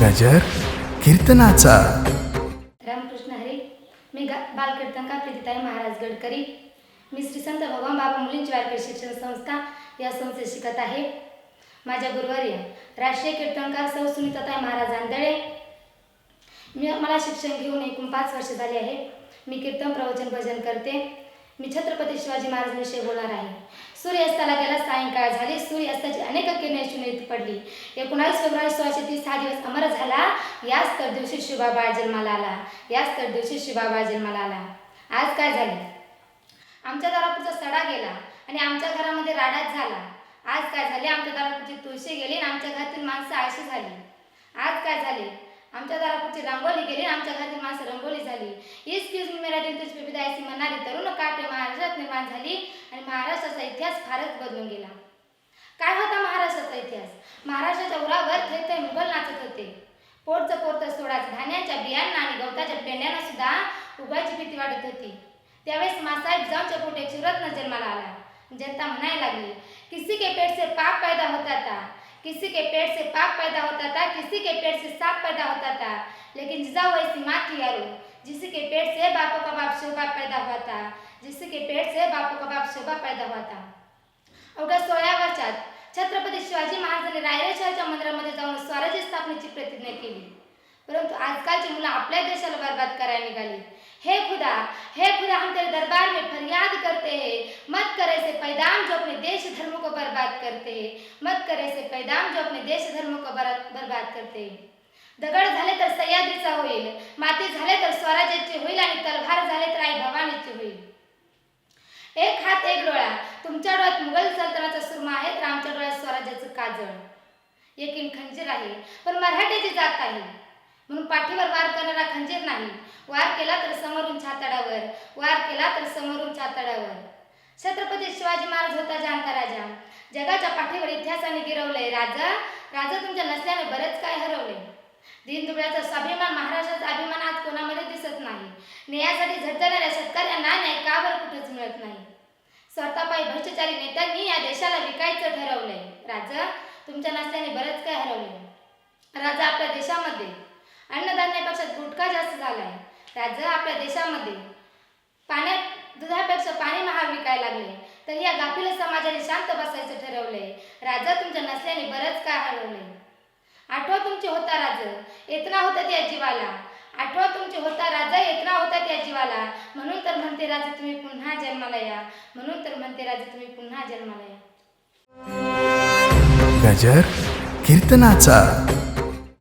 गजर कीर्तनाचा. रामकृष्ण हरी मी बालकीर्तनकार प्रीतिताई महाराज गडकरी. मी श्री संत भगवान बाबा मुलींची वारकरी शिक्षण संस्था या संस्थेत शिकत आहे. माझ्या गुरुवारी राष्ट्रीय कीर्तनकार सौ सुनीताताई महाराज आंधळे. मी मला शिक्षण घेऊन एकूण पाच वर्ष झाली आहे. मी कीर्तन प्रवचन भजन करते. मी छत्रपती शिवाजी महाराजांविषयी बोलणार आहे. सूर्यास्ताला गेला सायंकाळ झाली. सूर्यास्ताची अनेक किरणे शून्यत पडली. एकोणावीस फेब्रुवारी सोळाशे तीस हा दिवस अमर झाला. याच तर दिवशी शिवाबाळ जन्माला आला. याच तर दिवशी शिवाबाळ जन्माला आला. आज काय झाले? आमच्या दारापूरचा सडा गेला आणि आमच्या घरामध्ये राडाच झाला. आज काय झाले? आमच्या दारापूरची तुळशी गेली आणि आमच्या घरातील माणसं आळशी झाली. आज काय झाले? आमच्या दारापूरची रांगोली गेली आणि आमच्या घरातील माणसं रंगोली झाली. इस मी मेरा दिन तुझ विदायसी म्हणणारी तरुण काटे महाराष्ट्रात निर्माण झाली आणि महाराष्ट्राचा इतिहास फारच बदलून गेला. काय होता महाराष्ट्राचा इतिहास? महाराष्ट्राच्या उरावर थेट ते मुघल नाचत होते. पोटचं पोरचं सोडाच धान्याच्या बियांना आणि गवताच्या पेंड्यांना सुद्धा उगायची भीती वाटत होती. त्यावेळेस मासाहेब जाऊच्या पोटे चिरत्न जन्माला आला. जनता म्हणायला लागली किसी के पेट से पाप पैदा होता था. किसी के पेट से पाप पैदा होता था किसी के पेट से साप पैदा होता था। लेकिन जिजा वैसी माँ थी अरु जिसी के पेट से बापों का बाप शोभा पैदा हुआ था जिसी के पेट से बापों का बाप शोभा पैदा हुआ था। अवघ्या सोळा वर्षात छत्रपती शिवाजी महाराजांनी रायरेश्वरच्या मंदिरामध्ये जाऊन स्वराज्य स्थापनेची प्रतिज्ञा केली। परंतु आजकालची मुलं आपल्या देशाला बर्बाद करायला निघाली. हे खुदा हे खुदा हम तेरे दरबार में फरियाद करते. हैं मत करे से पैदाम जो अपने देश धर्म को बर्बाद करते. हैं मत करे से पैदाम जो अपने देश धर्म को बर- बर्बाद करते. हैं दगड झाले तर सह्याद्रीचा होईल. माती झाले तर स्वराज्याचे होईल आणि तलवार झाले तर आई भवानीचे होईल. एक हात एक डोळा. तुमच्या डोळ्यात मुघल सल्तनाचा सुरमा आहे तर आमच्या डोळ्यात स्वराज्याचं काजळ. एकीन खंजीर आहे पण मराठीची जात आहे. म्हणून पाठीवर वार करणारा खंजीर नाही. वार केला तर समोरून छातडावर. वार केला तर समोरून छातडावर. छत्रपती शिवाजी महाराज होता जाणता राजा. जगाच्या पाठीवर इतिहासाने गिरवलंय. राजा राजा तुमच्या नसल्याने बरेच काय हरवले. दीनदुबळ्याचा स्वाभिमान महाराष्ट्राचा अभिमान आज कोणामध्ये दिसत नाही. न्यायासाठी झटणाऱ्या शेतकऱ्यांना न्याय का बरं कुठेच मिळत नाही. स्वतःपायी भ्रष्टाचारी नेत्यांनी या देशाला विकायचं ठरवलंय. राजा तुमच्या नसल्याने बरेच काय हरवले. राजा आपल्या देशामध्ये अन्नधान्यापेक्षा गुटखा जास्त झालाय. राजा आपल्या देशामध्ये पाण्यात दुधापेक्षा पाणी महाग विकायला लागले. तर या गाफील समाजाने शांत बसायचं ठरवलंय. राजा तुमच्या नसल्याने बरंच काय हरवले आठवा तुमचे होता राजा येतना होता त्या जीवाला. आठवा तुमचे होता राजा येतना होता त्या जीवाला. म्हणून तर म्हणते राजा तुम्ही पुन्हा जन्माला या. म्हणून तर म्हणते राजा तुम्ही पुन्हा जन्माला या. गजर कीर्तनाचा.